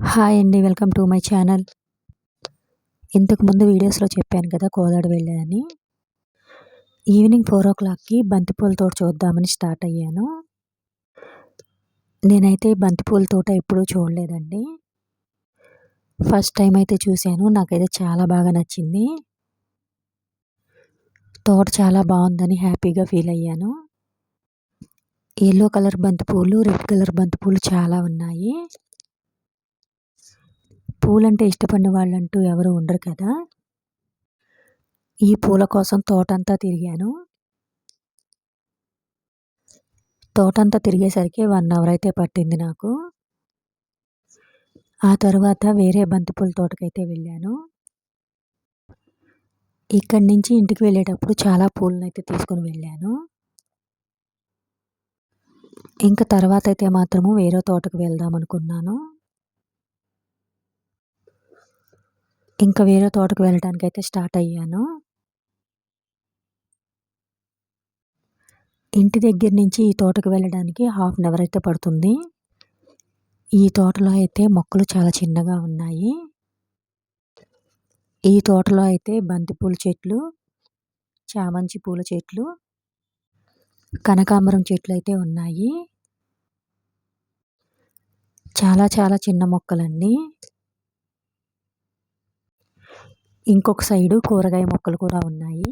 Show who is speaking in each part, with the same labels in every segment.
Speaker 1: Hi అండి welcome to my channel. ఇంతకుముందు వీడియోస్లో చెప్పాను కదా కోదాడు వెళ్ళాయని ఈవినింగ్ ఫోర్ ఓ క్లాక్కి బంతిపూల తోట చూద్దామని స్టార్ట్ అయ్యాను. నేనైతే బంతిపూల తోట ఎప్పుడూ చూడలేదండి. ఫస్ట్ టైం అయితే చూశాను నాకైతే చాలా బాగా నచ్చింది. తోట చాలా బాగుందని హ్యాపీగా ఫీల్ అయ్యాను. ఎల్లో కలర్ బంతిపూలు రెడ్ కలర్ బంతిపూలు చాలా ఉన్నాయి. పూలంటే ఇష్టపడిన వాళ్ళంటూ ఎవరు ఉండరు కదా? ఈ పూల కోసం తోటంతా తిరిగాను. తోటంతా తిరిగేసరికి వన్ అవర్ అయితే పట్టింది నాకు. ఆ తర్వాత వేరే బంతిపూల తోటకైతే వెళ్ళాను. ఇక్కడి నుంచి ఇంటికి వెళ్ళేటప్పుడు చాలా పూలను అయితే తీసుకొని వెళ్ళాను. ఇంకా తర్వాత అయితే మాత్రము వేరే తోటకు వెళ్దాం అనుకున్నాను ఇంకా వేరే తోటకు వెళ్ళడానికి అయితే స్టార్ట్ అయ్యాను. ఇంటి దగ్గర నుంచి ఈ తోటకు వెళ్ళడానికి హాఫ్ అన్ అవర్ అయితే పడుతుంది. ఈ తోటలో అయితే మొక్కలు చాలా చిన్నగా ఉన్నాయి. ఈ తోటలో అయితే బంతిపూల చెట్లు చామంతి పూల చెట్లు కనకాంబరం చెట్లు అయితే ఉన్నాయి. చాలా చాలా చిన్న మొక్కలండి. ఇంకొక సైడు కూరగాయ మొక్కలు కూడా ఉన్నాయి.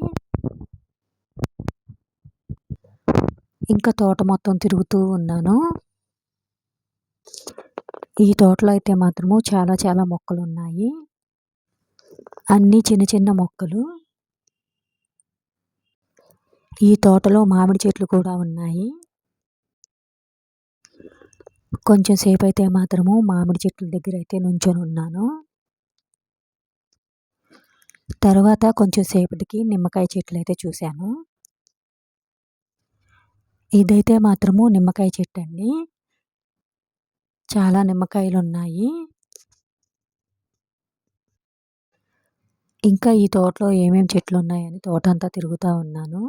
Speaker 1: ఇంకా తోట మొత్తం తిరుగుతూ ఉన్నాను. ఈ తోటలో అయితే మాత్రము చాలా చాలా మొక్కలు ఉన్నాయి అన్నీ చిన్న చిన్న మొక్కలు. ఈ తోటలో మామిడి చెట్లు కూడా ఉన్నాయి. కొంచెం సేపు అయితే మాత్రము మామిడి చెట్ల దగ్గర అయితే నుంచొని ఉన్నాను. తర్వాత కొంచెం సేపటికి నిమ్మకాయ చెట్లు అయితే చూశాను. ఇదైతే మాత్రము నిమ్మకాయ చెట్టు అండి. చాలా నిమ్మకాయలు ఉన్నాయి ఇంకా ఈ తోటలో ఏమేమి చెట్లు ఉన్నాయని తోట అంతా తిరుగుతూ ఉన్నాను.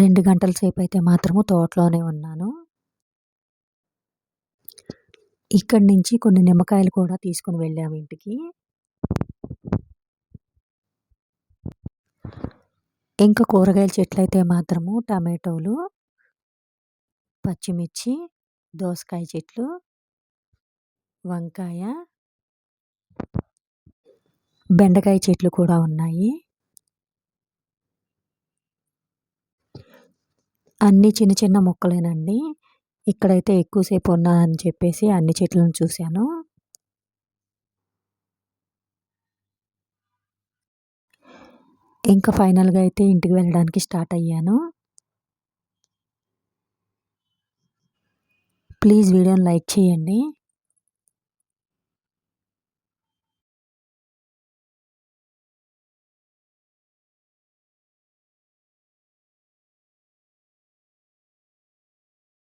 Speaker 1: రెండు గంటల సేపు అయితే మాత్రము తోటలోనే ఉన్నాను. ఇక్కడి నుంచి కొన్ని నిమ్మకాయలు కూడా తీసుకుని వెళ్ళాము ఇంటికి. ఇంకా కూరగాయల చెట్లు అయితే మాత్రము టమాటోలు పచ్చిమిర్చి దోసకాయ చెట్లు వంకాయ బెండకాయ చెట్లు కూడా ఉన్నాయి. అన్నీ చిన్న చిన్న మొక్కలేనండి. ఇక్కడైతే ఎక్కువసేపు ఉన్నా అని చెప్పేసి అన్ని చెట్లను చూశాను. ఇంకా ఫైనల్గా అయితే ఇంటికి వెళ్ళడానికి స్టార్ట్ అయ్యాను. ప్లీజ్ వీడియోని లైక్ చేయండి.